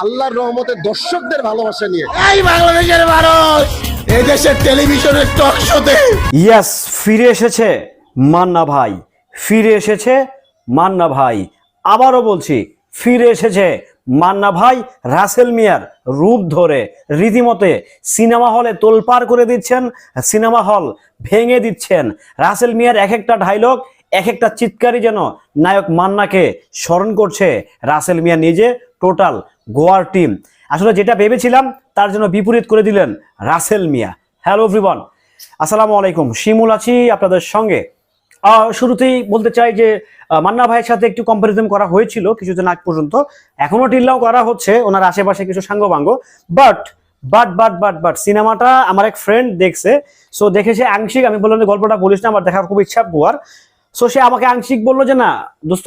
আল্লাহর রহমতে দর্শকদের ভালোবাসা নিয়ে। এই বাংলাদেশের মানুষ! এই দেশের টেলিভিশনের টক শোতে। ইয়াস ফিরে এসেছে মান্না ভাই। ফিরে এসেছে মান্না ভাই। আবারও বলছি ফিরে এসেছে মান্না ভাই রাসেল মিয়ার রূপ ধরে। রীতিমতে সিনেমা হলে তোলপাড় করে দিচ্ছেন সিনেমা হল ভেঙে দিচ্ছেন। রাসেল মিয়ার এক একটা ডায়লগ এক একটা চিৎকারই যেন নায়ক মান্নাকে স্মরণ করছে রাসেল মিয়া নিজে, টোটাল গোয়ার টিম। আসলে যেটা ভেবেছিলাম, তার জন্য বিপরীত করে দিলেন রাসেল মিয়া। হ্যালো এভরিওয়ান, আসসালামু আলাইকুম। শিমুল আছি আপনাদের সঙ্গে। শুরুতেই বলতে চাই যে মান্না ভাইয়ের সাথে একটু কম্পারিজন করা হয়েছিল কিছুদিন আগ পর্যন্ত। এখনও টিল্লাও করা হচ্ছে, ওনার আশেপাশে কিছু সাঙ্গবাঙ্গ। But but but but but সিনেমাটা আমার এক ফ্রেন্ড দেখছে। সো দেখেছে আংশিক, আমি বললাম যে গল্পটা বলিস না, আমার দেখার খুব ইচ্ছা গোয়ার সো সে আমাকে আংশিক বলল যে, না, দোস্ত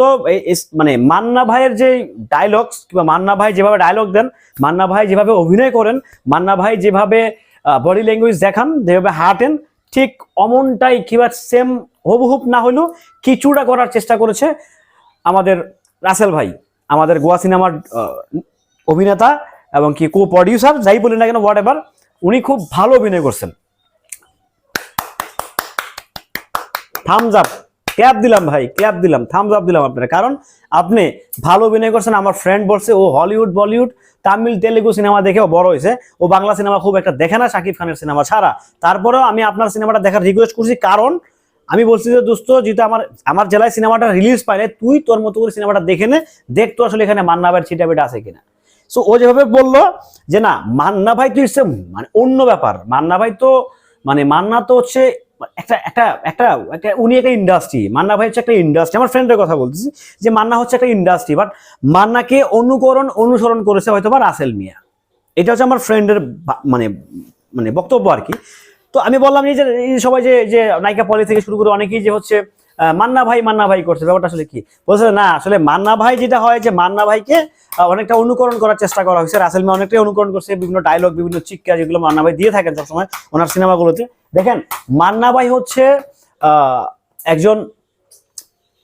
মানে মান্না ভাইয়ের যে ডায়লগস কিংবা মান্না ভাই যেভাবে ডায়লগ দেন, মান্না ভাই যেভাবে অভিনয় করেন, মান্না ভাই যেভাবে বডি ল্যাঙ্গুয়েজ দেখান, যেভাবে হাঁটেন, ঠিক অমনটাই কিংবা সেম হুবহুব না হলেও কিছুটা করার চেষ্টা করেছে আমাদের রাসেল ভাই, আমাদের গোয়া সিনেমার অভিনেতা এবং কি কো প্রডিউসার যাই বলি না কেন হোয়াট এভার উনি খুব ভালো অভিনয় করছেন। থামস আপ ক্যাপ দিলাম ভাই ক্যাপ দিলাম থামস আপ দিলাম আপনার। কারণ আপনি ভালো অভিনয় করছেন, আমার ফ্রেন্ড বলছে, ও Hollywood Bollywood Tamil, Telugu cinema দেখেও বড় হয়েছে। ও বাংলা সিনেমা খুব একটা দেখে না শাকিব খানের সিনেমা ছাড়া। তারপরেও আমি আপনার সিনেমাটা দেখার রিকোয়েস্ট করছি, কারণ আমি বলছি যে, দোস্ত, যেহেতু আমার আমার জেলায় সিনেমাটা রিলিজ পাইলে তুই তোর মতো করে সিনেমাটা দেখে নে দেখতো আসলে এখানে মান্নাবের ছিটাবিটা আছে কিনা। সো ও যেভাবে বলল যে, না, মান্না ভাই তো ইটস মানে অন্য ব্যাপার। মান্না ভাই তো মানে মান্না তো হচ্ছে একটা একটা একটা একটা, উনি একটা ইন্ডাস্ট্রি মান্না ভাই হচ্ছে একটা ইন্ডাস্ট্রি আমার ফ্রেন্ডের কথা বলতেছি যে মান্না হচ্ছে একটা ইন্ডাস্ট্রি বাট মান্নাকে অনুকরণ, অনুসরণ করেছে হয়তো বা রাসেল মিয়া। এটা হচ্ছে আমার ফ্রেন্ডের মানে মানে বক্তব্য আর কি। তো আমি বললাম যে সবাই যে যে নায়িকা পলি থেকে শুরু করে অনেকেই যে হচ্ছে মান্না ভাই মান্না ভাই করছে, ব্যাপারটা আসলে কি? বলছে না, আসলে মান্না ভাই যেটা হয় যে মান্না ভাইকে অনেকটা অনুকরণ করার চেষ্টা করা হয়েছে। রাসেল মিয়া অনেকটাই অনুকরণ করছে, বিভিন্ন ডায়লগ বিভিন্ন চিৎকার যেগুলো মান্না ভাই দিয়ে থাকেন সবসময় ওনার সিনেমাগুলোতে দেখেন মান্না ভাই হচ্ছে একজন,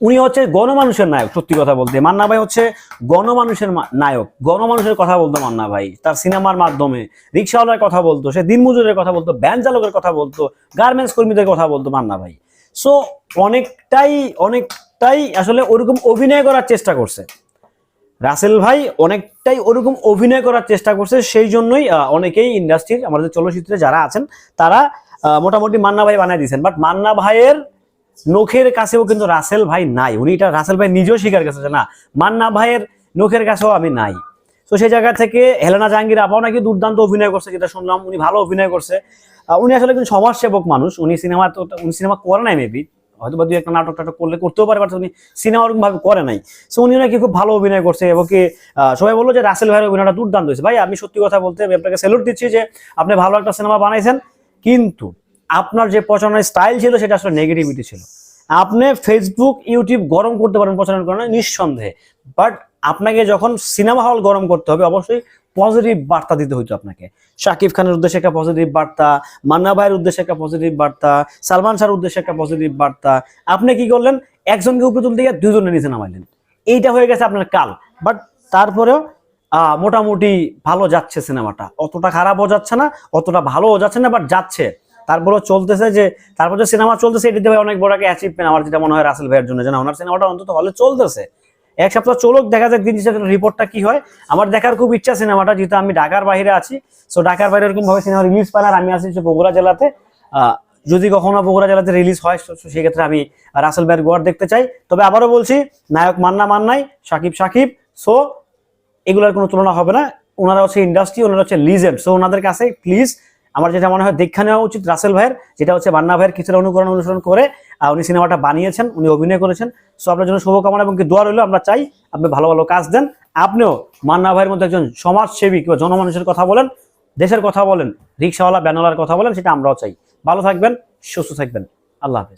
উনি হচ্ছে গণমানুষের নায়ক, সত্যি কথা বলতে। মান্না ভাই হচ্ছে গণমানুষের নায়ক। গণমানুষের কথা বলতো মান্না ভাই তার সিনেমার মাধ্যমে, রিক্সাওয়ালার কথা বলতো, সে দিনমজুরের কথা বলতো, ভ্যান চালকের কথা বলতো, গার্মেন্টস কর্মীদের কথা বলতো মান্না ভাই সো অনেকটাই অনেকটাই আসলে ওরকম অভিনয় করার চেষ্টা করছে। রাসেল ভাই অনেকটাই ওরকম অভিনয় করার চেষ্টা করছে, সেই জন্যই অনেকেই ইন্ডাস্ট্রির আমাদের চলচ্চিত্রে যারা আছেন, তারা মোটামুটি মান্না ভাই বানাই দিয়েছেন। বাট মান্না ভাইয়ের নখের কাছেও কিন্তু রাসেল ভাই নাই। উনি এটা রাসেল ভাই নিজেও স্বীকার করেছে যে না, মান্না ভাইয়ের নখের কাছেও আমি নাই। তো সেই জায়গা থেকে হেলেনা জাহাঙ্গীর আপাও নাকি দুর্দান্ত অভিনয় করছে, যেটা শুনলাম উনি ভালো অভিনয় করছে। উনি আসলে কিন্তু সমাজসেবক মানুষ। উনি সিনেমা তো, উনি সিনেমা করে নাই মেবি হয়তো বা দুই একটা নাটক টাটক করলে করতেও পারে বাট উনি সিনেমা ভাবে করে নাই। সো উনি নাকি খুব ভালো অভিনয় করছে এবং কি সবাই বলল যে রাসেল ভাইয়ের অভিনয়টা দুর্দান্ত হয়েছে। ভাই, আমি সত্যি কথা বলতে আমি আপনাকে স্যালুট দিচ্ছি যে আপনি ভালো একটা সিনেমা বানাইছেন। কিন্তু আপনার যে প্রচারণার স্টাইল ছিল, সেটা আসলে নেগেটিভিটি ছিল। আপনি ফেসবুক ইউটিউব গরম করতে পারেন প্রচারণা করেন নিঃসন্দেহে। বাট আপনাকে যখন সিনেমা হল গরম করতে হবে, অবশ্যই পজিটিভ বার্তা দিতে হইতো আপনাকে। শাকিব খানের উদ্দেশ্যে একটা পজিটিভ বার্তা, মান্না ভাইয়ের উদ্দেশ্যে একটা পজিটিভ বার্তা, সালমান শাহর উদ্দেশ্যে একটা পজিটিভ বার্তা। আপনি কি করলেন? একজনকে উপরে তুলতে গিয়ে দুজনে নিচে নামাইলেন। এইটা হয়ে গেছে আপনার কাল। বাট তারপরেও মোটামুটি ভালো যাচ্ছে সিনেমাটা। অতটা খারাপও যাচ্ছে না, অতটা ভালোও যাচ্ছে না বাট যাচ্ছে। তারপরেও চলতেছে যে, তারপর যে সিনেমা চলতেছে এটি দিয়ে অনেক বড় একটা অ্যাচিভমেন্ট আমার, যেটা মনে হয় রাসেল ভাইয়ের জন্য, যে না, ওনার সিনেমাটা অন্তত হলে চলতেছে। এক সপ্তাহ চলুক, দেখা যাক দিন রিপোর্টটা কি হয়। আমার দেখার খুব ইচ্ছা সিনেমাটা, যেহেতু আমি ঢাকার বাইরে আছি সো ঢাকার বাইরে এরকম ভাবে সিনেমা রিলিজ পান আর আমি আছি বগুড়া জেলাতে। যদি কখনো বগুড়া জেলাতে রিলিজ হয় সেক্ষেত্রে আমি রাসেল ভাইয়ের গোয়ার দেখতে চাই। তবে আবারও বলছি, নায়ক মান্না মান্নাই, সাকিব সাকিব সো এগুলোর কোনো তুলনা হবে না। ওনারা হচ্ছে ইন্ডাস্ট্রি ওনারা হচ্ছে লিজেন্ড সো ওনাদের কাছে প্লিজ আমার যেটা মনে হয় দেখা নেওয়া উচিত রাসেল ভাইয়ের, যেটা হচ্ছে মান্না ভাইয়ের কিছুটা অনুকরণ অনুসরণ করে উনি সিনেমাটা বানিয়েছেন, উনি অভিনয় করেছেন। সো আপনার জন্য শুভকামনা এবং দোয়া রইল, আমরা চাই আপনি ভালো ভালো কাজ দেন। আপনিও মান্না ভাইয়ের মধ্যে একজন সমাজসেবী কিংবা জনমানুষের কথা বলেন, দেশের কথা বলেন, রিক্সাওয়ালা, ব্যানওয়ালার কথা বলেন, সেটা আমরাও চাই। ভালো থাকবেন, সুস্থ থাকবেন। আল্লাহ হাফেজ।